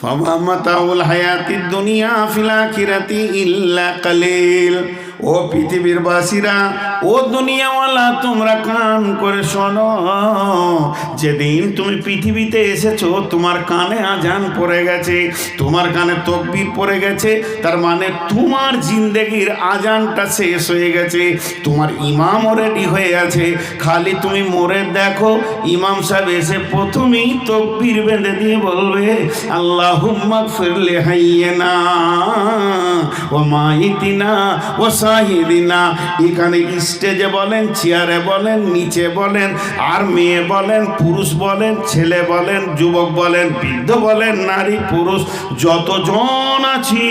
ফামা মাতাউল হায়াতিদ দুনিয়া ফিল আখিরাতি ইল্লা কালিল। ও পৃথিবীর বাসীরা ও দুনিয়াওয়ালা, তোমরা কান করে শোনো। যেদিন তুমি পৃথিবীতে এসেছ, তোমার কানে আজান পড়ে গেছে, তোমার কানে তকবির পড়ে গেছে, তার মানে তোমার জিন্দেগির আজানটা শেষ হয়ে গেছে, তোমার ইমামও রেডি হয়ে আছে। খালি তুমি মরে দেখো, ইমাম সাহেব এসে প্রথমেই তকবির বেঁধে দিয়ে বলবে আল্লাহ ফিরলে হাইয়ে না ও মাইতিনা ও সাহিদিনা এখানে স্টেজে বলেন, চেয়ারে বলেন, নিচে বলেন, আর মেয়ে বলেন, পুরুষ বলেন, ছেলে বলেন, যুবক বলেন, বৃদ্ধ বলেন, নারী, পুরুষ, যতজন আছি,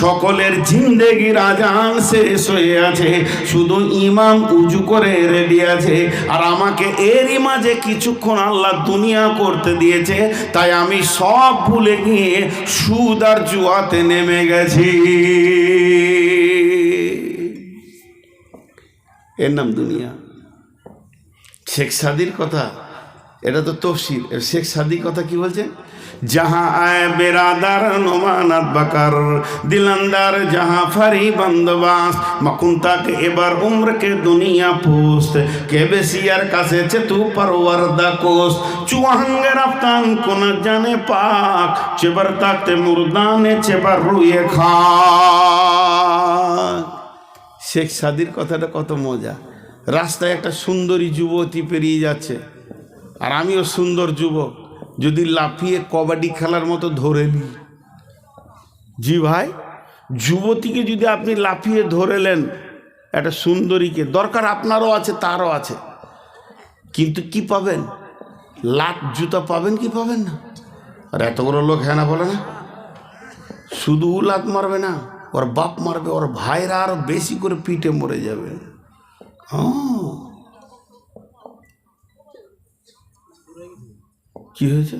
সকলের জিন্দেগির আজান শেষ হয়ে আছে। শুধু ইমাম উজু করে রেডি আছে। আর আমাকে এরই মাঝে কিছুক্ষণ আল্লাহ দুনিয়া করতে দিয়েছে, তাই আমি সব ভুলে গিয়ে সুদ আর জুয়াতে নেমে গেছি। এর নাম দুনিয়া। শেখ সাদির কথা, এটা তো তফসিল। শেখ সাদি কথা কি বলছে? যাহা আয় বেরাদার, নোমানাত বাকার, দিলন্দার, যাহা ফারি বন্দবাস মকুন্তাক এবার উম্রকে দুনিয়া পোস্ত কে বেসিয়ার কাছে চেতু পরওয়ারদা কোস চুয়াঙ্গ রফতান কোন জানে পাক, চেবার তাকতে মুরদানে, চেবার রুয়ে খা শেখ সাদির কথাটা কত মজা। রাস্তায় একটা সুন্দরী যুবতী পেরিয়ে যাচ্ছে। আর আমিও সুন্দর যুবক, যদি লাফিয়ে কবাডি খেলার মতো ধরে নিই। জি ভাই, যুবতীকে যদি আপনি লাফিয়ে ধরেলেন একটা সুন্দরীকে, দরকার আপনারও আছে, তারও আছে। কিন্তু কি পাবেন? লাত জুতা পাবেন কি পাবেন না? আর এত বড় লোক হ্যাঁ না বলে না? শুধু লাত মারবে না। ওর বাপ মারবে, ওর ভাইরা আরও বেশি করে পিঠে মরে যাবে। হ্যাঁ। কি হয়েছে?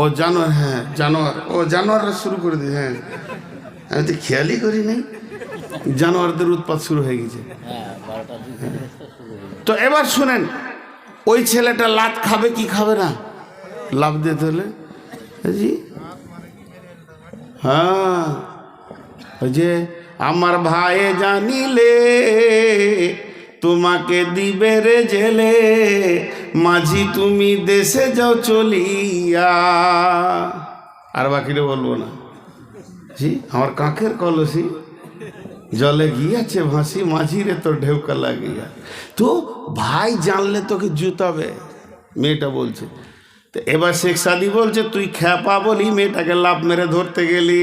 ও জানোয়ার হ্যাঁ জানোয়ার। ও জানোয়াররা শুরু করে দিয়ে হ্যাঁ। আমি তো খেয়ালই করি নাই। জানোয়ারদের উৎপাত শুরু হয়ে গেছে। তো এবার শুনেন, ওই ছেলেটা লাত খাবে কি খাবে না? লাভ দিতে হলে জি। হ্যাঁ। ওই যে, আমার ভাই জানিলে, তোমাকে দিবে রে জেলে, মাঝি তুমি দেশে যাও চলিয়া। আর বাকিটা বলব না। জি আমার কাকের কলসি, জলে গিয়াছে ভাসি মাঝি রে তোর ঢেউকা লাগিয়া। তো ভাই জানলে তোকে জুতাবে? মেয়েটা বলছে এবার শেখ সাদি বলছে তুই খ্যাপা বলি মেয়েটাকে লাভ মেরে ধরতে গেলি।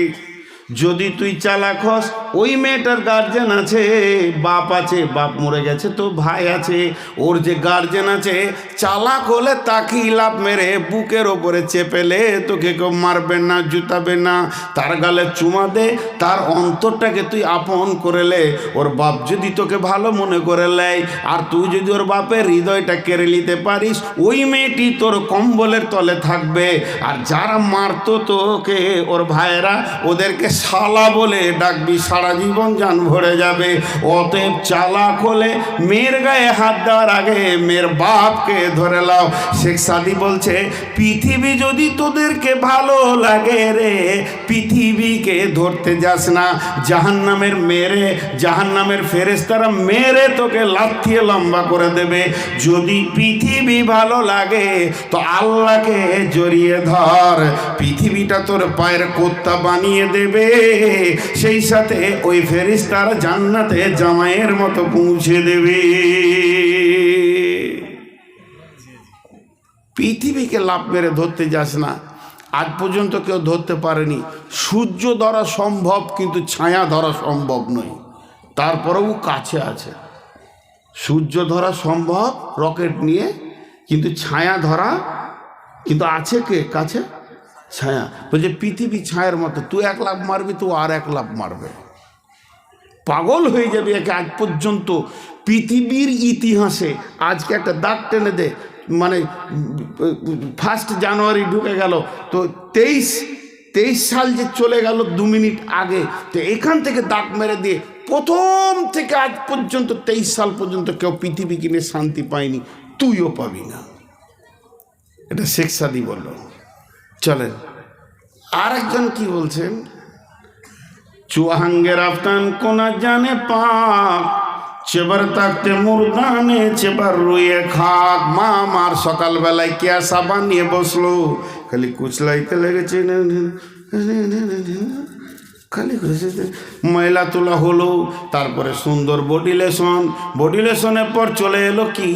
যদি তুই চালাক হস, ওই মেয়েটার গার্জেন আছে। বাপ আছে, বাপ মরে গেছে, তো ভাই আছে। ওর যে গার্জেন আছে, চালাক হলে তাকে লাভ মেরে বুকের ওপরে চেপেলে তোকে কেউ মারবে না, জুতাবে না। তার গালে চুমা দে, তার অন্তরটাকে তুই আপন করে লে। ওর বাপ যদি তোকে ভালো মনে করে লেয়, আর তুই যদি ওর বাপের হৃদয়টা কেড়ে নিতে পারিস, ওই মেয়েটি তোর কম্বলের তলে থাকবে। আর যারা মারতো তোকে, ওর ভাইয়েরা, ওদেরকে শালা বলে ডাকবি, সারা জীবন যান ভরে যাবে। অতএব চালাক হলে মেয়ের গায়ে হাত দেওয়ার আগে মেয়ের বাপকে ধরে লাও শেখ সাদি বলছে, পৃথিবী যদি তোদেরকে ভালো লাগে রে, পৃথিবীকে ধরতে যাস না। জাহান্নামের মেরে, জাহান্নামের ফেরেস্তারা মেরে তোকে লাথিয়ে লম্বা করে দেবে। যদি পৃথিবী ভালো লাগে, তো আল্লাহকে জড়িয়ে ধর। পৃথিবীটা তোর পায়ের কোত্তা বানিয়ে দেবে। সেই সাথে ওই ফেরিস্তার জান্নাতে জামাইয়ের মতো পৌঁছে দেবে। পৃথিবীকে লাভ মেরে ধরতে যাস না। আজ পর্যন্ত কেউ ধরতে পারেনি। সূর্য ধরা সম্ভব, কিন্তু ছায়া ধরা সম্ভব নয়। তারপরেও কাছে আছে। সূর্য ধরা সম্ভব, রকেট নিয়ে, কিন্তু ছায়া ধরা, কিন্তু আছে কে? কাছে? ছায়া। বলছে, পৃথিবী ছায়ার মতো, তুই এক লাভ মারবি, তো আর এক লাভ মারবে। পাগল হয়ে যাবে একে আজ পর্যন্ত। পৃথিবীর ইতিহাসে আজকে একটা দাগ টেনে দে মানে ফার্স্ট জানুয়ারি ঢুকে গেল, তো তেইশ তেইশ সাল যে চলে গেল দু মিনিট আগে, তো এখান থেকে দাগ মেরে দিয়ে প্রথম থেকে আজ পর্যন্ত, তেইশ সাল পর্যন্ত কেউ পৃথিবী কিনে শান্তি পায়নি, তুইও পাবি না। এটা শেখ সাদি বলল। চলেন। আর একজন কি বলছেন? চুয়াহাঙ্গের আফতান কোনা জানে পাক চেবার তাকতে মুরদানে চেবার রুয়ে খাক। মা আমার সকালবেলায় কে সাবান নিয়ে বসল খালি কুচলাইতে লেগেছে। খালি ময়লা তোলা হলো তারপরে সুন্দর বডি লেসন। বডি লেসনের পর চলে এলো কি?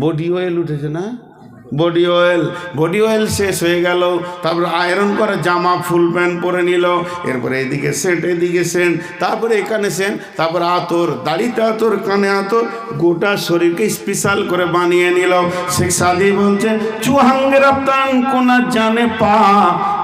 বডিও অয়েল উঠেছে না? বডি অয়েল বডি অয়েল শেষ হয়ে গেল। তারপরে আয়রন করে জামা, ফুল প্যান্ট পরে নিল। এরপরে এদিকে সেন্ট এদিকে সেন্ট। তারপরে এখানে সেন্ট, তারপরে আতর, দাড়িতে আতর, কানে আতর। গোটা শরীরকে স্পেশাল করে বানিয়ে নিল। শেখ সাদি বলছে চুহাঙ্গের আপ্তান কোনা জানে পা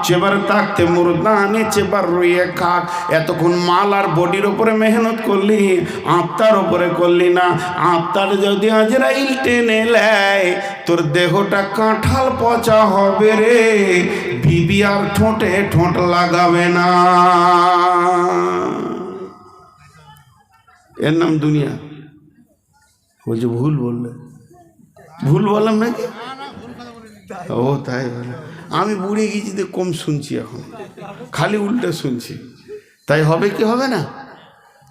চেবার তাকতে মুরদানে চেবার রইয়ে খাক। এতক্ষণ মাল আর বডির ওপরে মেহনত করলি আত্মার ওপরে করলি না। আত্মার যদি আজরাইল টেনে নেয় তোর দেহটা কাঁঠাল পচা হবে রে। বিবি আর ঠোঁটে ঠোঁট লাগাবে না। এর নাম দুনিয়া। বলছে ভুল বললে। ভুল বললাম নাকি? ও তাই বলে। আমি বুড়ে গেছি তো কম শুনছি এখন। খালি উল্টে শুনছি। তাই হবে কি হবে না?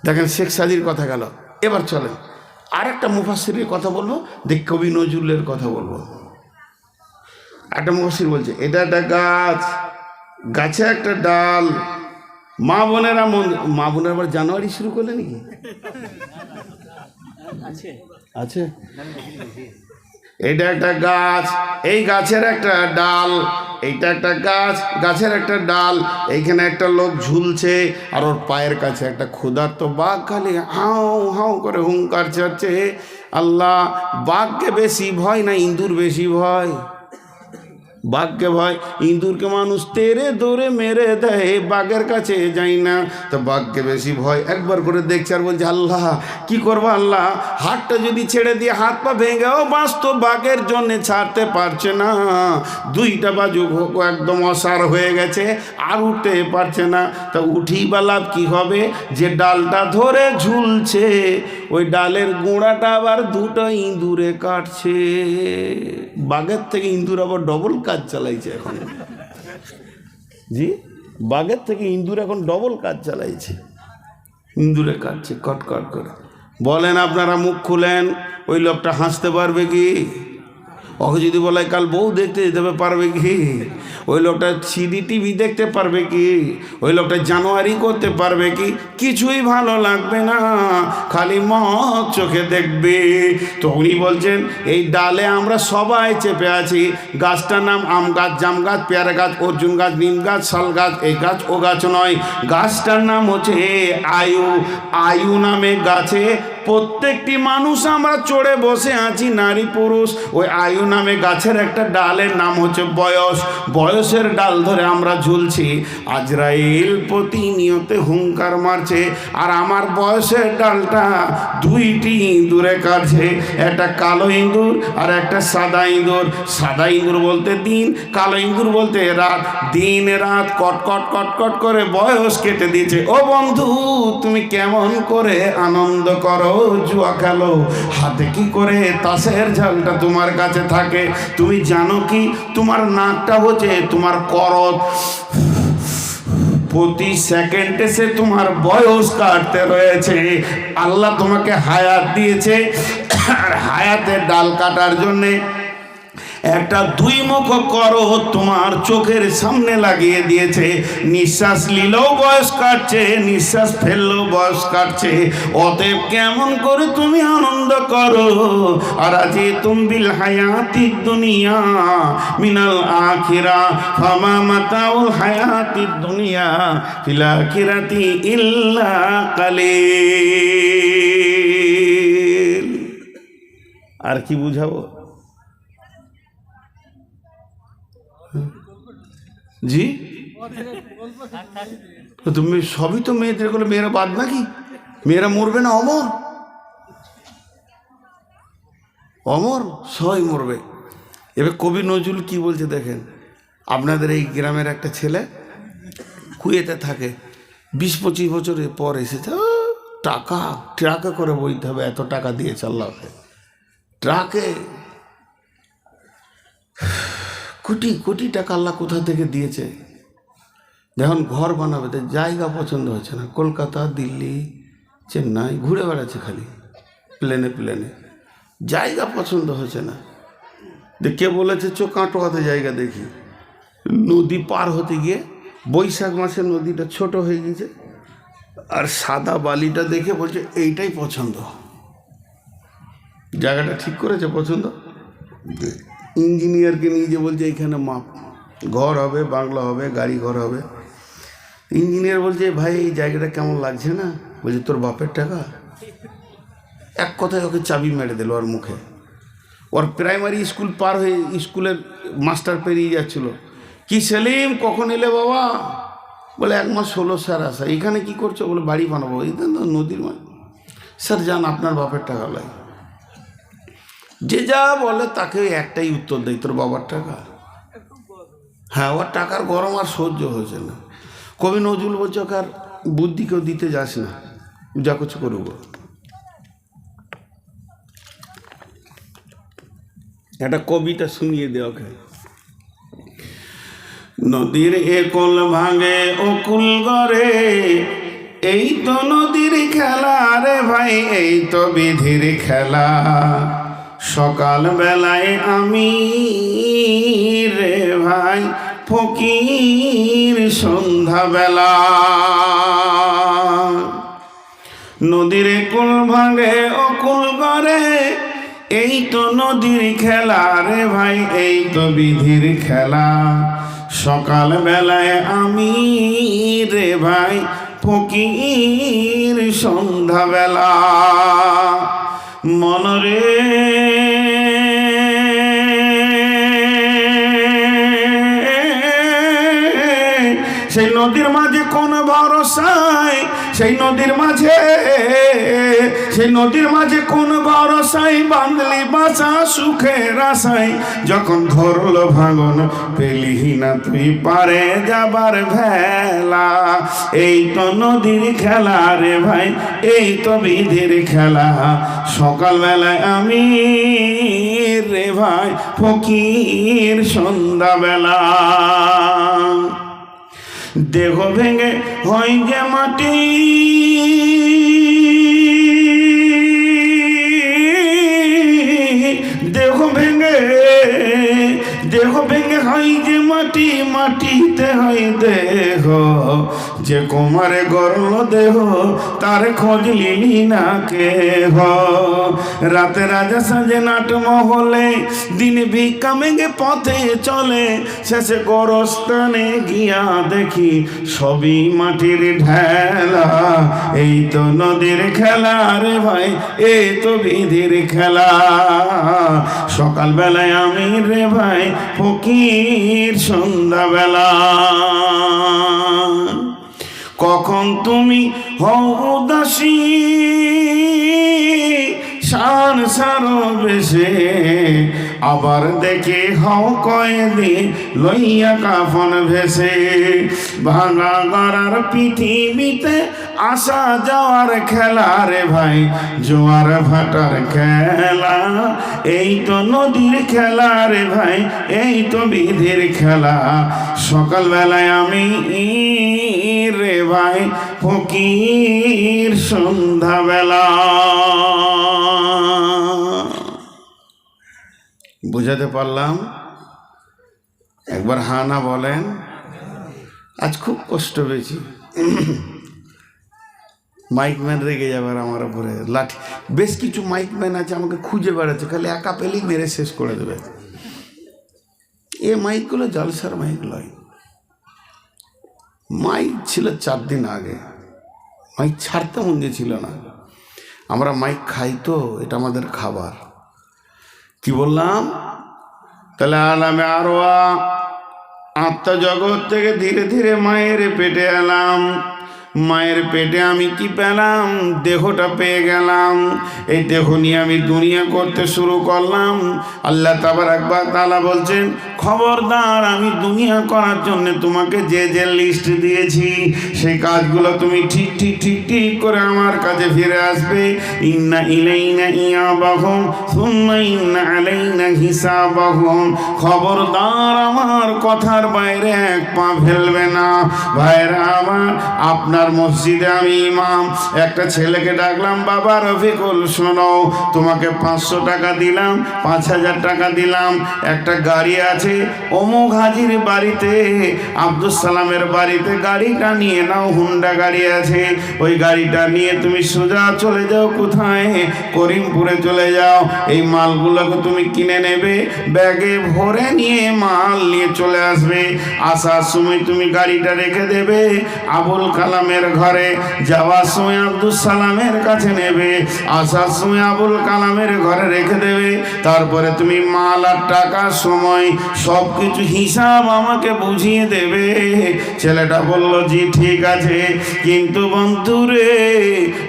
দেখেন শেখ সাদির কথা গেল। এবার চলেন আর একটা মুফাসিরের কথা বলব দেখ কবি নজরুলের কথা বলব। একটা মুফাসির বলছে এটা একটা গাছ গাছে একটা ডাল। মা বোনেরা মন মা বোনের আবার জানুয়ারি শুরু করলে নাকি? আছে? এটা একটা গাছ, এই গাছের একটা ডাল, এইটা একটা গাছ, গাছের একটা ডাল, এইখানে একটা লোক ঝুলছে, আর ওর পায়ের কাছে একটা ক্ষুধার্ত বাঘ খালি হাও হাও করে হুঙ্কার চাচ্ছে আল্লাহ, বাঘকে বেশি ভয় না ইঁদুর বেশি ভয়? বাঘকে ভয় ইঁদুরকে মানুষ তেরে দৌড়ে মেরে দেয়, বাঘের কাছে যাই না। তো বাঘকে বেশি ভয়, একবার করে দেখছে আর বলছে, আল্লাহ, কি করব আল্লাহ? হাতটা যদি ছেড়ে দিয়ে হাত পা ভেঙেও বাঁচতো বাঘের জন্যে ছাড়তে পারছে না। দুইটা বাজু একদম অসার হয়ে গেছে, আর উঠতে পারছে না। তা উঠি বা লাভ কী হবে? যে ডালটা ধরে ঝুলছে ওই ডালের গোড়াটা আবার দুটো ইঁদুরে কাটছে। বাঘের থেকে ইঁদুর আবার ডবল কাজ চালাইছে এখন। জি? বাঘের থেকে ইঁদুর এখন ডবল কাজ চালাইছে। ইঁদুরে কাটছে, কট কট করে। বলেন, আপনারা মুখ খুলেন, ওই লোকটা হাসতে পারবে কি? ওকে যদি বলে, কাল বউ দেখতে যেতে পারবে কি? ওই লোকটা সিডি টিভি দেখতে পারবে কি? ওই লোকটা জানুয়ারি করতে পারবে কি? কিছুই ভালো লাগবে না, খালি মত চোখে দেখবে। তো উনি বলছেন, এই ডালে আমরা সবাই চেপে আছি। গাছটার নাম আম গাছ, জাম গাছ, পেয়ারা গাছ, অর্জুন গাছ, নিম গাছ, শাল গাছ, এই গাছ ও গাছ নয়। গাছটার নাম হচ্ছে আয়ু। আয়ু নামে গাছে প্রত্যেকটি মানুষ আমরা চড়ে বসে আছি, নারী পুরুষ। ওই আয়ু নামে গাছের একটা ডালের নাম হচ্ছে বয়স। বয়সের ডাল ধরে আমরা ঝুলছি। আজরাইল প্রতিনিয়তে হুঙ্কার মারছে। আর আমার বয়সের ডালটা দুইটি ইঁদুরে কাটছে। একটা কালো ইঁদুর আর একটা সাদা ইঁদুর। সাদা ইঁদুর বলতে দিন, কালো ইঁদুর বলতে রাত। দিন, রাত কট কট কট কট করে বয়স কেটে দিয়েছে। ও বন্ধু, তুমি কেমন করে আনন্দ করো, জুয়া খেলো। হাতে কি করে তাসের ঝালটা তোমার কাছে থাকে। তুমি জানো কি? তোমার নাকটা হচ্ছে তোমার করত। প্রতি সেকেন্ডে সে তোমার বয়স কাটতে রয়েছে। আল্লাহ তোমাকে হায়াত দিয়েছে। আর হায়াতের ডাল কাটার জন্যে একটা দুই মুখ করো তোমার চোখের সামনে লাগিয়ে দিয়েছে। নিঃশ্বাস নিলেও বয়স কাটছে, নিঃশ্বাস ফেললেও বয়স কাটছে। অতএব কেমন করে তুমি আনন্দ করো? আর আজি তুমবিল হায়াতি দুনিয়া মিনাল আখিরা, ফামা মাতাউল হায়াতি দুনিয়া ফিল আখিরাতি ইল্লা কালিল। আর কি বুঝাবো? জি? তুমি সবই তো মেয়েদেরগুলো মেয়েরা বাদ নাকি? মেয়েরা মরবে না, অমর? অমর? সবাই মরবে। এবার কবি নজরুল কি বলছে দেখেন? আপনাদের এই গ্রামের একটা ছেলে কুয়েতে থাকে, বিশ পঁচিশ বছরের পর এসেছে টাকা, ট্রাকে করে বইতে হবে, এত টাকা দিয়ে আল্লাহকে। ট্রাকে কোটি কোটি টাকা আল্লাহ কোথা থেকে দিয়েছে? যখন ঘর বানাবে তো জায়গা পছন্দ হচ্ছে না। কলকাতা, দিল্লি, চেন্নাই, ঘুরে বেড়াচ্ছে খালি, প্লেনে প্লেনে। জায়গা পছন্দ হচ্ছে না। কে বলেছে চো কাটোয়াতে জায়গা দেখি। নদী পার হতে গিয়ে বৈশাখ মাসে নদীটা ছোট হয়ে গেছে আর সাদা বালিটা দেখে বলছে, এইটাই পছন্দ। জায়গাটা ঠিক করেছে, পছন্দ? ইঞ্জিনিয়ারকে নিয়ে যে বলছে এইখানে মাপ, ঘর হবে, বাংলা হবে, গাড়ি ঘর হবে। ইঞ্জিনিয়ার বলছে, ভাই, এই জায়গাটা কেমন লাগছে না? বলছে, তোর বাপের টাকা? এক কথায় ওকে চাবি মেরে দিল ওর মুখে। ওর প্রাইমারি স্কুল পার হয়ে স্কুলের মাস্টার পেরিয়ে যাচ্ছিল। কি সেলিম, কখন এলে বাবা? বলে, এক মাস ষোলো স্যার আসা, এখানে কি করছ? বলে, বাড়ি বানাবো। এই তো নদীর মাছ স্যার, যান, আপনার বাপের টাকা লাগে। যে যা বলে তাকে একটাই উত্তর দেয় তোর বাবার টাকা। হ্যাঁ ওর টাকার গরম আর সহ্য হয়েছে না। কবি নজরুল বলছে আর বুদ্ধি কেউ দিতে যাস না। যা কিছু করব। একটা কবিতা শুনিয়ে দে ওকে। নদীর একল ভাঙে অকুল গড়ে, এই তো নদীর খেলা রে ভাই, এই তো বিধির খেলা। সকাল বেলায় আমি রে ভাই ফকির সন্ধ্যা বেলা নদীর কুল ভাঙে অকুল গড়ে, এই তো নদীর খেলা রে ভাই, এই তো বিধির খেলা। সকাল বেলায় আমি রে ভাই ফকির সন্ধ্যা বেলা মনরে সেই নদীর মাঝে কোন ভরসায় সেই নদীর মাঝে, সেই নদীর মাঝে কোন ভরসায় বাঁধলি বাঁচা সুখের আশায়। যখন ধরলো ভাঙন, পেলি না তুই পারে যাবার ভেলা। এই তো নদীর খেলা রে ভাই, এই তো বিধির খেলা। সকালবেলায় আমি রে ভাই, ফকির সন্ধ্যাবেলা। দেহ ভেঙে হয় যে মাটি। দেহ ভেঙে দেহ ভেঙে হয় যে মাটি, মাটিতে হয় দেহ। যে কুমারে গরল দেহ, তার খোঁজ লিলি না কেহ? রাতে রাজা সাজে নাট মহলে, দিন ভিক্ষা মেঘে পথে চলে। শেষে গরস্থানে গিয়া দেখি সবই মাটির ঢেলা। এই তো নদীর খেলা রে ভাই এই তো বিধির খেলা। সকালবেলায় আমি রে ভাই, ফকির সন্ধ্যাবেলা। কখন তুমি হও উদাসী? শান সারো বেশে। আবার দেখে হও কয়েদি লইয়া কাফন ভেসে। ভাঙা গড়ার পৃথিবীতে আসা যাওয়ার খেলা রে ভাই, জোয়ার ভাটার খেলা। এই তো নদীর খেলা রে ভাই, এই তো বিধির খেলা। সকালবেলায় আমি রে ভাই, ফকির সন্ধ্যাবেলা। বুঝাতে পারলাম। একবার হানা বলেন, আজ খুব কষ্ট পেয়েছি। মাইকম্যান রেগে যাবে আমার উপরে লাঠি। বেশ কিছু মাইকম্যান আছে আমাকে খুঁজে বেড়াচ্ছে, খালি একা পেলেই মেরে শেষ করে দেবে। এ মাইকগুলো জলসার মাইক লয় মাইক ছিল চার দিন আগে। মাইক ছাড়তে মন ছিল না। আমরা মাইক খাই তো, এটা আমাদের খাবার। কি বললাম? তাহলে আলামে আরোয়া আত্মজগৎ থেকে ধীরে ধীরে মায়ের পেটে এলাম। মায়ের পেটে আমি কি পেলাম? দেহটা পেয়ে গেলাম। এই দেহ নিয়ে আমি দুনিয়া করতে শুরু করলাম। আল্লাহ তাবার একবার তালা বলছেন, খবরদার, আমি দুনিয়া করার জন্য তোমাকে যে যে লিস্ট দিয়েছি, সেই কাজগুলো তুমি ঠিক ঠিক ঠিক ঠিক করে আমার কাছে ফিরে আসবে। ইন্না ইলাইনা ইয়া বাহম সুন্না ইন্না আলাইনা হিসাবাহম। খবরদার, আমার কথার বাইরে এক পা ফেলবে না। ভাইরা আমার আপনার মসজিদে আমি ইমাম। একটা ছেলেকে ডাকলাম, বাবা রফিকুল, শোনো, তোমাকে পাঁচশো টাকা দিলাম, পাঁচ হাজার টাকা দিলাম, একটা গাড়ি আছে, অমুক হাজির বাড়িতে আব্দুল সালামের বাড়িতে গাড়িটা নিয়ে নাও, হুন্ডা গাড়ি আছে, ওই গাড়িটা নিয়ে তুমি সোজা চলে যাও, কোথায়? করিমপুরে চলে যাও, এই মালগুলোকে তুমি কিনে নেবে, ব্যাগে ভরে নিয়ে মাল নিয়ে চলে আসবে, আসার সময় তুমি গাড়িটা রেখে দেবে, আবুল কালামের ঘরে যাওয়ার সময় আব্দুল সালামের কাছে নেবে, আসার সময় আবুল কালামের ঘরে রেখে দেবে। তারপরে তুমি মাল আর টাকার সময় সব কিছু হিসাব আমাকে বুঝিয়ে দেবে। ছেলেটা বলল, জি, ঠিক আছে। কিন্তু বন্ধুরে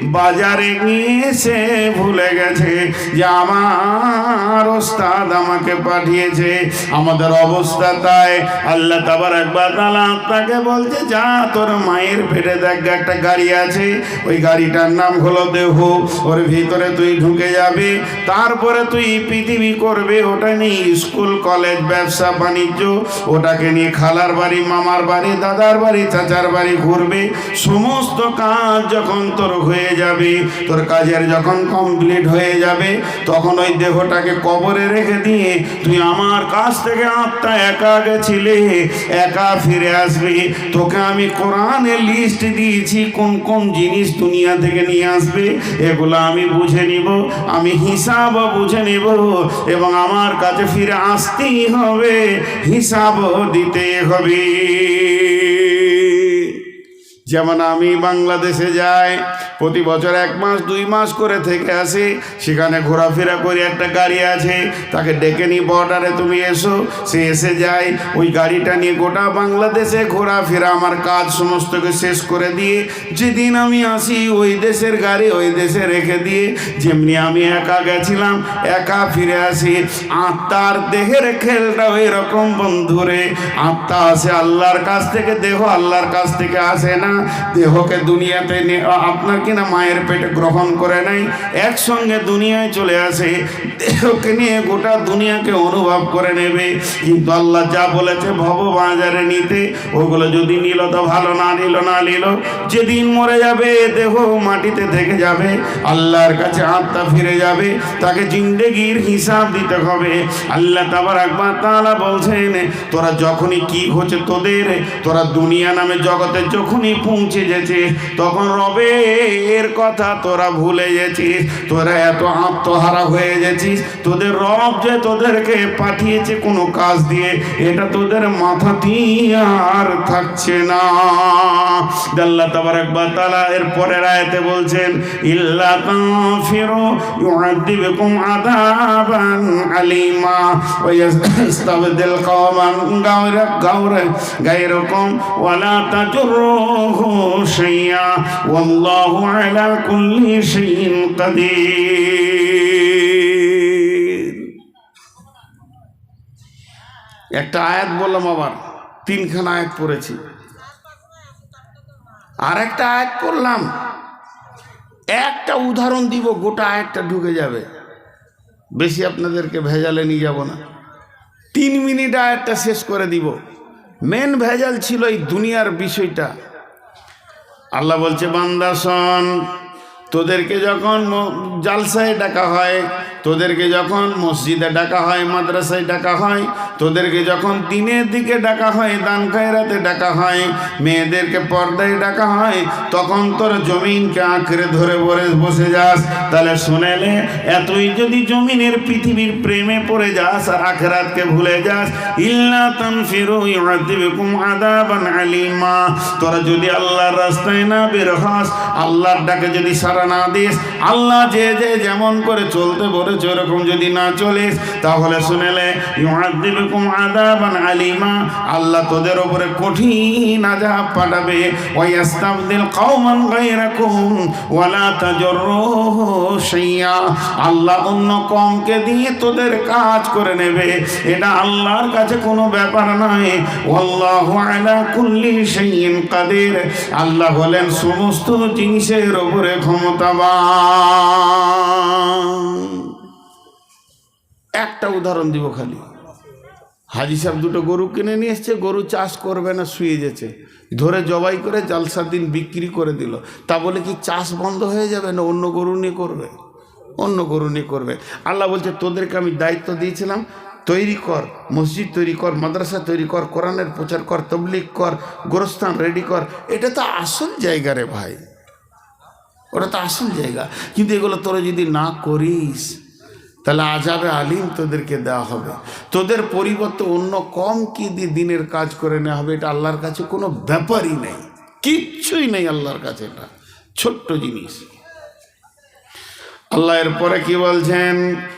বাজারে নিয়ে এসে ভুলে গেছে যে আমার ওস্তাদ আমাকে পাঠিয়েছে। আমাদের অবস্থা তাই। আল্লাহ তাবার একবার তালা তাকে বলছে, যা তোর মায়ের পেটে দেখ। একটা গাড়ি আছে, ওই গাড়িটার নাম হলো দেহ। ওর ভিতরে তুই ঢুকে যাবে, তারপরে তুই পৃথিবী করবে, ওটা নিয়ে স্কুল, কলেজ, ব্যবসা, বাণিজ্য, ওটাকে নিয়ে খালার বাড়ি, মামার বাড়ি, দাদার বাড়ি, চাচার বাড়ি ঘুরবে। সমস্ত কাজ যখন তোর হয়ে যাবে, তোর কাজের যখন কমপ্লিট হয়ে যাবে, তখন ওই দেহটাকে কবরে রেখে দিয়ে তুই আমার কাছ থেকে আত্মা একা গেছিলে একা ফিরে আসবে। তোকে আমি কোরআনে লিস্ট দিয়েছি, কোন কোন জিনিস দুনিয়া থেকে নিয়ে আসবে, এগুলো আমি বুঝে নিব, আমি হিসাব বুঝে নিব, এবং আমার কাছে ফিরে আসতেই হবে, হিসাব দিতে হবে। যেমন আমি বাংলাদেশে যাই, প্রতি বছর এক মাস, দুই মাস করে থেকে আসি, সেখানে ঘোরাফেরা করে, একটা গাড়ি আছে, তাকে ডেকে নিই, বর্ডারে তুমি এসো, সে এসে যায়, ওই গাড়িটা নিয়ে গোটা বাংলাদেশে ঘোরাফেরা, আমার কাজ সমস্তকে শেষ করে দিয়ে, যেদিন আমি আসি, ওই দেশের গাড়ি, ওই দেশে রেখে দিয়ে, যেমনি আমি একা গেছিলাম, একা ফিরে আসি, আত্মার দেহের খেলটা ওই রকম বন্ধুরে, আত্মা আসে আল্লাহর কাছ থেকে, দেহ আল্লাহর কাছ থেকে আসে না দেহকে দুনিয়াতে আপনার কিনা মায়ের পেটে গ্রহণ করে নাই? একসঙ্গে দুনিয়ায় চলে আসে, দেহকে নিয়ে গোটা দুনিয়াকে অনুভব করে নেবে। কিন্তু আল্লাহ যা বলেছে ভব বাজারে নিতে, ওগুলো যদি নিল তো ভালো, না নিল না নিল, যেদিন মরে যাবে, দেহ মাটিতে থেকে যাবে, আল্লাহর কাছে আত্মা ফিরে যাবে, তাকে জিন্দেগির হিসাব দিতে হবে। আল্লাহ তাবার একবার তালা বলছেন, তোরা যখনই কি হচ্ছে তোদের, তোরা দুনিয়া নামে জগতে যখনই পৌঁছে গেছে তখন রবের কথা তোরা ভুলে গেছিস। তোরা এত আত্মহারা হয়ে গেছিস। তোদের রব যে তোদেরকে পাঠিয়েছে কোনো কাজ দিয়ে, এটা তোদের মাথাতেই আর থাকছে না। আল্লাহ তাবার একবার তালা এর পরের আয়তে বলছেন, ইল্লা তাফিরু ইউআযিবুকুম আযাবান আলিমা ওয়া ইয়াস্তাবদিল কওমান গায়রা গায়রা গায়রাকুম ওয়া লা শাইয়্যা ওয়াল্লাহু আলা কুল্লি শাইইন কাদির একটা আয়াত বললাম আবার, তিনখানা আয়াত পড়েছি। আর একটা আয়াত করলাম একটা উদাহরণ দিব, গোটা আয়াতটা ঢুকে যাবে। বেশি আপনাদেরকে ভেজালে নিয়ে যাব না। তিন মিনিট আয়াতটা শেষ করে দিব। মেন ভেজাল ছিল এই দুনিয়ার বিষয়টা। আল্লাহ বলছে বান্দাসন তোদেরকে যখন জালসায় ডাকা হয় তোদেরকে যখন মসজিদে ডাকা হয়, মাদ্রাসায় ডাকা হয়, তোদেরকে যখন দিনের দিকে ডাকা হয়, দান খায়রাতে ডাকা হয়, মেয়েদেরকে পর্দায় ডাকা হয়, তখন তোর জমিনকে আঁকড়ে ধরে বরে বসে যাস। তাহলে শুনেলে এতই যদি জমিনের পৃথিবীর প্রেমে পড়ে যাস আর আখরাতকে ভুলে যাস, ইল্লা আলিমা। তোরা যদি আল্লাহর রাস্তায় না বের হস, আল্লাহর ডাকে যদি সারা না দিস, আল্লাহ যে যে যেমন করে চলতে বলেছে করেছ এরকম যদি না চলিস, তাহলে শুনেলে আলিমা। আল্লাহ তোদের উপরে কঠিন আযাব পাঠাবে। ওয়া ইয়াস্তাবদিল কওমান আল্লাহ অন্য কমকে দিয়ে তোদের কাজ করে নেবে। এটা আল্লাহর কাছে কোনো ব্যাপার নয়। আল্লাহু আলা কুল্লি শাইইন কাদির। আল্লাহ হলেন সমস্ত জিনিসের উপরে ক্ষমতাবান। একটা উদাহরণ দিব খালি। হাজি সাহেব দুটো গরু কিনে নিয়ে এসছে, গরু চাষ করবে না, শুয়ে যেছে ধরে জবাই করে জালসার দিন বিক্রি করে দিল। তা বলে কি চাষ বন্ধ হয়ে যাবে না অন্য গরু নিয়ে করবে? অন্য গরু নিয়ে করবে। আল্লাহ বলছে, তোদেরকে আমি দায়িত্ব দিয়েছিলাম, তৈরি কর, মসজিদ তৈরি কর, মাদ্রাসা তৈরি কর, কোরআনের প্রচার কর তবলিক কর, গোরস্থান রেডি কর। এটা তো আসল জায়গা রে ভাই। ওটা তো আসল জায়গা। কিন্তু এগুলো তোরা যদি না করিস তাহলে আজাবে আলিম তোদেরকে দেওয়া হবে। তোদের পরিবর্তে অন্য কম কি দিয়ে দিনের কাজ করে নেওয়া হবে, এটা আল্লাহর কাছে কোনো ব্যাপারই নেই। কিচ্ছুই নেই আল্লাহর কাছে এটা। ছোট্ট জিনিস। আল্লাহ এরপরে কি বলছেন?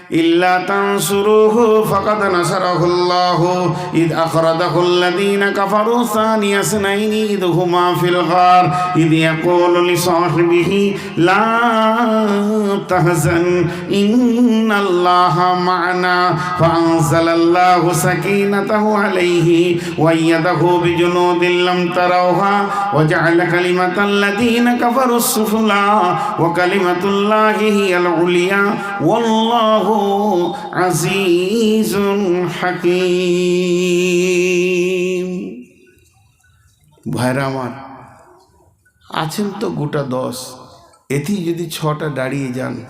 ইল্লা তানসুরুহু ফাকাদ নাসারাহুল্লাহু ইদ আখরাজাহুল্লাযীনা কাফারু সানিয়া সুনাইনি ইদ হুমা ফিল গার। ইদ ইয়াকুলু লিসাহিবিহি লা তাহজান, ইন্নাল্লাহা ফাআনজালাল্লাহু সাকিনাতাহু আলাইহি, ওয়া আইয়াদাহু বিজুনুদিন লাম তারাওহা। ওয়া জা'আলা কালিমাতাল্লাযীনা কাফারু সুফলা। ওয়া কালিমাতুল্লাহি হিয়াল উলিয়া। ওয়াল্লাহু আজিজুন হাকীম। ভাইরা আমার, আছেন তো গোটা দশ। এতেই যদি ছটা দাঁড়িয়ে যান,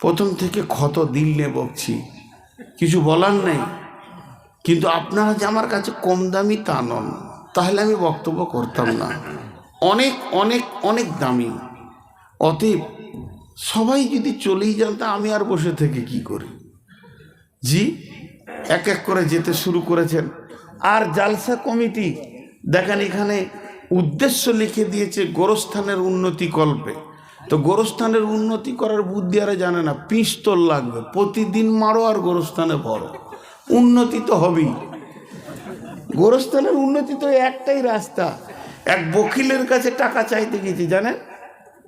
প্রথম থেকে ক্ষত দিল্লে বকছি। কিছু বলার নেই। কিন্তু আপনারা যে আমার কাছে কম দামি তা নন, তাহলে আমি বক্তব্য করতাম না। অনেক অনেক অনেক দামি। অতএব সবাই যদি চলেই যান, তা আমি আর বসে থেকে কি করি? জি, এক এক করে যেতে শুরু করেছেন। আর জালসা কমিটি, দেখেন এখানে উদ্দেশ্য লিখে দিয়েছে গোরস্থানের উন্নতি কল্পে। তো গোরস্থানের উন্নতি করার বুদ্ধি আর জানে না, পিস্তল লাগবে। প্রতিদিন মারো আর গোরস্থানে ভরো। উন্নতি তো হবেই। গোরস্থানের উন্নতি তো একটাই রাস্তা। এক বকিলের কাছে টাকা চাইতে গেছি, জানেন?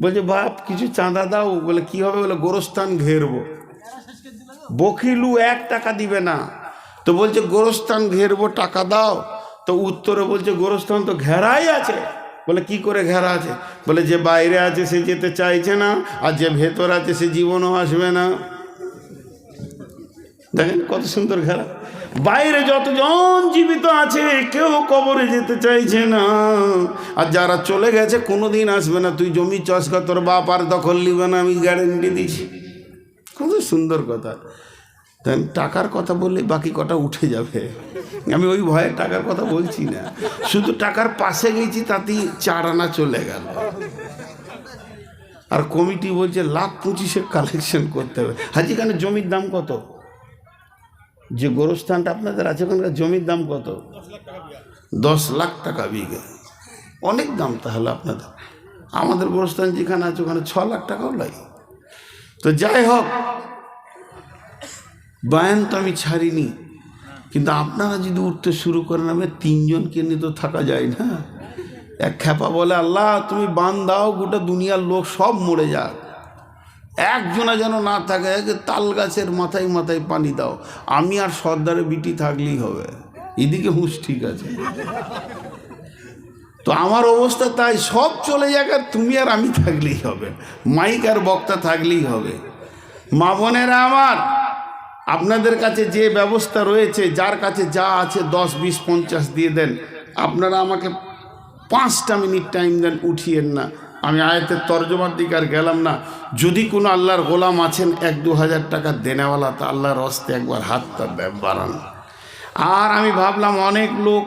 বলছে, বাপ, কিছু চাঁদা দাও। বলে, কি হবে? বলে, গোরস্থান ঘেরবো। বকিলু এক টাকা দিবে না। তো বলছে, গোরস্থান ঘেরবো, টাকা দাও। তো উত্তরে বলছে, গোরস্থান তো ঘেরাই আছে। বলে, কি করে ঘেরা আছে? বলে, যে বাইরে আছে সে যেতে চাইছে না, আর যে ভেতর আছে সে জীবনও আসবে না। দেখেন কত সুন্দর ঘেরা। বাইরে যতজন জীবিত আছে, কেউ কবরে যেতে চাইছে না। আর যারা চলে গেছে, কোনোদিন আসবে না। তুই জমি কর, তোর বাপ আর দখল নিবে না, আমি গ্যারেন্টি দিচ্ছি কত সুন্দর কথা। তাই টাকার কথা বললে বাকি কটা উঠে যাবে। আমি ওই ভয়ে টাকার কথা বলছি না। শুধু টাকার পাশে গেছি, তাতেই চার আনা চলে গেল। আর কমিটি বলছে, লাখ পঁচিশে কালেকশন করতে হবে। হাজি হাজিখানে জমির দাম কত? যে গোরস্থানটা আপনাদের আছে ওখানকার জমির দাম কত? দশ লাখ টাকা বিঘে। অনেক দাম তাহলে আপনাদের। আমাদের গোরস্থান যেখানে আছে ওখানে ছ লাখ টাকাও লাগে। তো যাই হোক, বায়ান তো আমি ছাড়িনি। কিন্তু আপনারা যদি উঠতে শুরু করেন, আমি তিনজনকে নিয়ে তো থাকা যায় না। এক খ্যাপা বলে, আল্লাহ, তুমি বান দাও, গোটা দুনিয়ার লোক সব মরে যাক। একজনা যেন না থাকে তাল গাছের মাথায় মাথায় পানি দাও। আমি আর সর্দারে বিটি থাকলেই হবে। এদিকে হুঁশ ঠিক আছে। তো আমার অবস্থা তাই, সব চলে যাক আর তুমি আর আমি থাকলেই হবে। মাইক আর বক্তা থাকলেই হবে। মা বোনেরা আমার, আপনাদের কাছে যে ব্যবস্থা রয়েছে, যার কাছে যা আছে দশ, বিশ, পঞ্চাশ দিয়ে দেন। আপনারা আমাকে পাঁচটা মিনিট টাইম দেন, উঠিয়েন না। আমি আয়তের তর্জমার দিকে আর গেলাম না। যদি কোনো আল্লাহর গোলাম আছেন, এক দু হাজার টাকা দেনেওয়ালা, তা আল্লাহর হস্তে একবার হাতটা বাড়ান। আর আমি ভাবলাম অনেক লোক,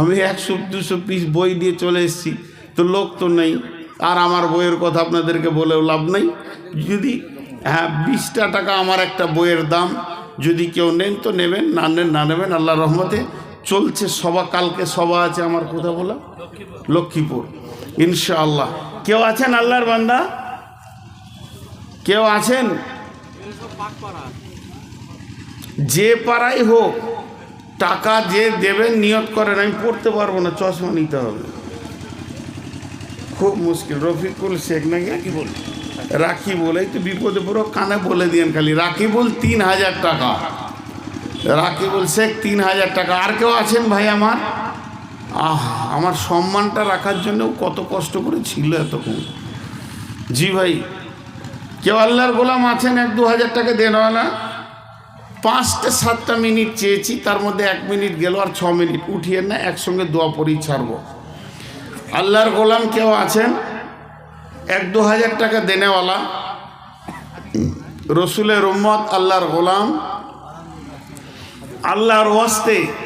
আমি একশো, দুশো পিস বই দিয়ে চলে এসেছি, তো লোক তো নেই। আর আমার বইয়ের কথা আপনাদেরকে বলেও লাভ নেই। যদি হ্যাঁ বিশটা টাকা আমার একটা বইয়ের দাম, যদি কেউ নেন তো নেবেন, না নেন, না নেবেন আল্লাহ রহমতে চলছে সভা, কালকে সভা আছে আমার কথা বলা। লক্ষ্মীপুর। ইনশাআল্লাহ। কেউ আছেন আল্লাহর বান্দা? কেউ আছেন? যে পাড়াই হোক, টাকা যে দেবেন, নিয়ত করেন, আমি পড়তে পারব না, চশমা নিতে হবে। খুব মুশকিল। রফিকুল শেখ নাকি? কি বল? রাখি বলে তো বিপদে পুরো কানে বলে দিয়েন খালি। রাকিবুল তিন হাজার টাকা। রাকিবুল শেখ তিন হাজার টাকা। আর কেউ আছেন ভাই আমার? আহ, আমার সম্মানটা রাখার জন্য কত কষ্ট করে ছিল এতক্ষণ। জি ভাই, কেউ আল্লাহর গোলাম আছেন এক দু হাজার টাকা দেনওয়ালা পাঁচটা, সাতটা মিনিট চেয়েছি, তার মধ্যে এক মিনিট গেল আর ছ মিনিট। উঠিয়ে না, একসঙ্গে দোয়া পরি ছাড়ব। আল্লাহর গোলাম কেউ আছেন? এক দু হাজার টাকা দেনেওয়ালা। রসুলের উম্মত, আল্লাহর গোলাম। আল্লাহর ওয়াস্তে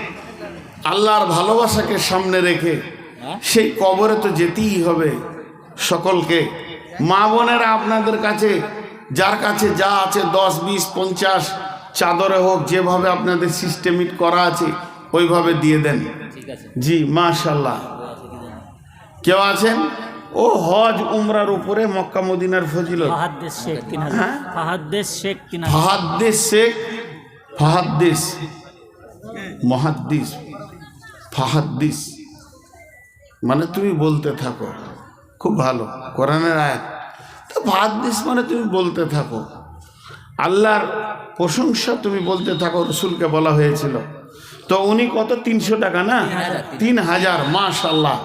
আল্লাহর ভালোবাসাকে সামনে রেখে সেই কবরে তো যেতেই হবে সকলকে। মা বোনেরা আপনাদের কাছে যার কাছে যা আছে দশ বিশ পঞ্চাশ চাদরে হোক যেভাবে আপনাদের সিস্টেমিক করা আছে ওইভাবে দিয়ে দেন। জি মাশাল্লাহ কেউ আছেন? ও হজ উমরার উপরে মক্কা মদিনার ফজিলত। ফাহাদ্দেশ শেখ তিন হাজার হ্যাঁ? ফাহাদ্দেশ শেখ ফাহাদ্দিস মহাদ্দিস ফাহাদ্দিস মানে তুমি বলতে থাকো। খুব ভালো। কোরআনের আয়াত। তো ফাহাদ্দিস মানে তুমি বলতে থাকো। আল্লাহর প্রশংসা তুমি বলতে থাকো, রসুলকে বলা হয়েছিল। তো উনি কত? তিনশো টাকা না? তিন হাজার। মাশাল্লাহ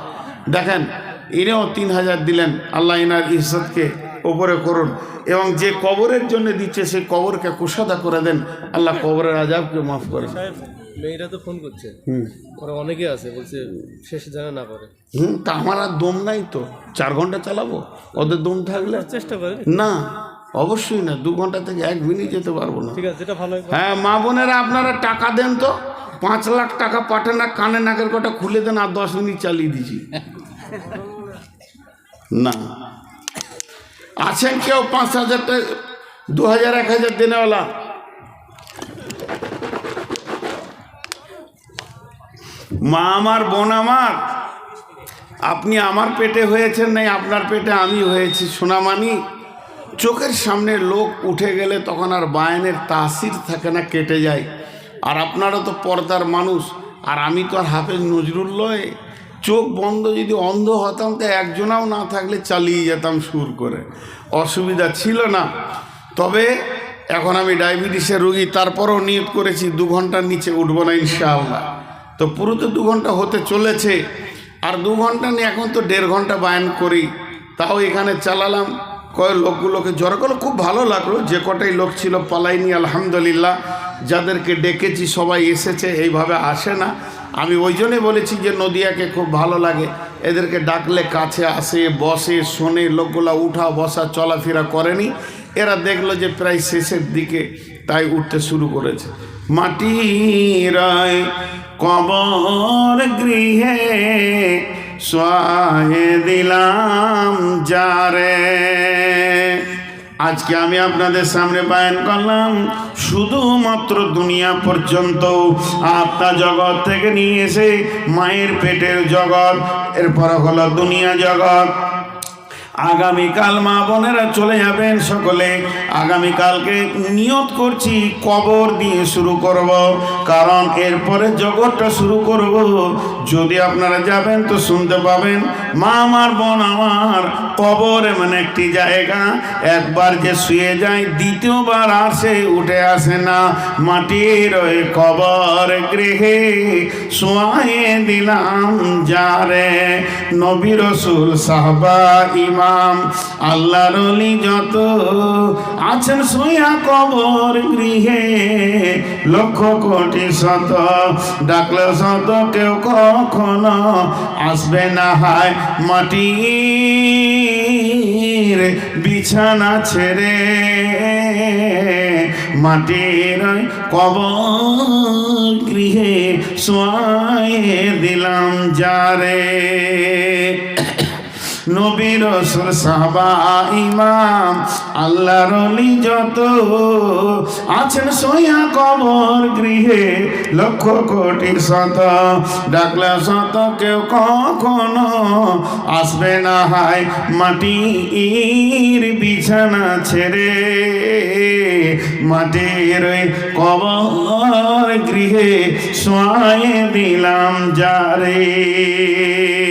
দেখেন, ইনিও তিন হাজার দিলেন। আল্লাহ ইনার ইজ্জতকে ওপরে করুন। এবং যে কবরের জন্য দিচ্ছে সেই কবরকে কুসাদা করে দেন। আল্লাহ কবরের আজাবকে মাফ করেন সাহেব মেয়েরা তো ফোন করছে। হুম। ওরা অনেকে আছে বলছে শেষে যেন না করে। হুম তা আমার আর দম নাই তো। চার ঘণ্টা চালাবো? ওদের দম থাকলে? চেষ্টা করে। না অবশ্যই না। দু ঘণ্টা থেকে এক মিনিট যেতে পারব না। ঠিক আছে যেটা ভালো হ্যাঁ। মা বোনেরা আপনারা টাকা দেন তো। পাঁচ লাখ টাকা পাঠান না কানে নাকের কটা খুলে দেন আর দশ মিনিট চালিয়ে দিছি না। আছেন কেউ পাঁচ হাজার দু হাজার, এক হাজার দেনেওয়ালা? মা আমার, বোন আমার, আপনি আমার পেটে হয়েছেন নাই, আপনার পেটে আমি হয়েছি সোনামানি চোখের সামনে লোক উঠে গেলে তখন আর বায়নের তাসির থাকে না, কেটে যায়। আর আপনারা তো পর্দার মানুষ, আর আমি তো আর হাফেজ নজরুল লয়। চোখ বন্ধ যদি অন্ধ হতাম, তো একজনাও না থাকলে চালিয়ে যেতাম সুর করে। অসুবিধা ছিল না। তবে এখন আমি ডায়াবেটিসের রুগী, তারপরও নিয়োগ করেছি, দু ঘণ্টার নিচে উঠবো না, ইনশাআল্লাহ। তো পুরো তো দু ঘণ্টা হতে চলেছে। আর দু ঘণ্টা নিয়ে এখন তো দেড় ঘণ্টা বায়ান করি। তাও এখানে চালালাম। কয় লোকগুলোকে জড়ো করল, খুব ভালো লাগল। যে কটাই লোক ছিল, পালাইনি, আলহামদুলিল্লাহ। যাদেরকে ডেকেছি, সবাই এসেছে, এইভাবে আসে না। আমি ওই জন্যই বলেছি যে নদিয়াকে খুব ভালো লাগে। এদেরকে ডাকলে কাছে আসে, বসে, শোনে, লোকগুলা উঠা, বসা, চলাফেরা করেনি। এরা দেখল যে প্রায় শেষের দিকে তাই উঠতে শুরু করেছে। মাটির কবর গৃহে সোয়ে দিলাম যারে। আজকে আমি আপনাদের সামনে বায়ান করলাম, শুধুমাত্র দুনিয়া পর্যন্ত আত্মা জগৎ থেকে নিয়ে এসে মায়ের পেটের জগৎ, এরপর হলো দুনিয়া জগৎ। আগামীকাল মা বোনেরা চলে যাবেন সকলে। আগামীকালকে নিয়ত করছি, কবর দিয়ে শুরু করব। কারণ এরপরে জগৎটা শুরু করব। যদি আপনারা যাবেন তো শুনতে পাবেন, মা আমার বোন আমার কবর এমন একটি জায়গা। একবার যে শুয়ে যায়, দ্বিতীয়বার আর সে উঠে আসে না। মাটির ওই কবর গৃহে শোয়ে দিলাম যারে। নবী সাহবা ইমাম আল্লাহর যত আছেন সোয়া কবর গৃহে, লক্ষ কোটি শত ডাকলে শত কেউ কখনো আসবে না, হায় মাটির বিছানা ছেড়ে। মাটির কবর গৃহে শোয়ে দিলাম, যারে নবী রসুল, সাহবা, ইমাম, আল্লাহর যত আছেন সইয়া কবর গৃহে লক্ষ কোটি শত, ডাকলে শত কেউ কখনো আসবে না হায় মাটির বিছানা ছেড়ে। মাটির কবর গৃহে শোয়ে দিলাম যারে।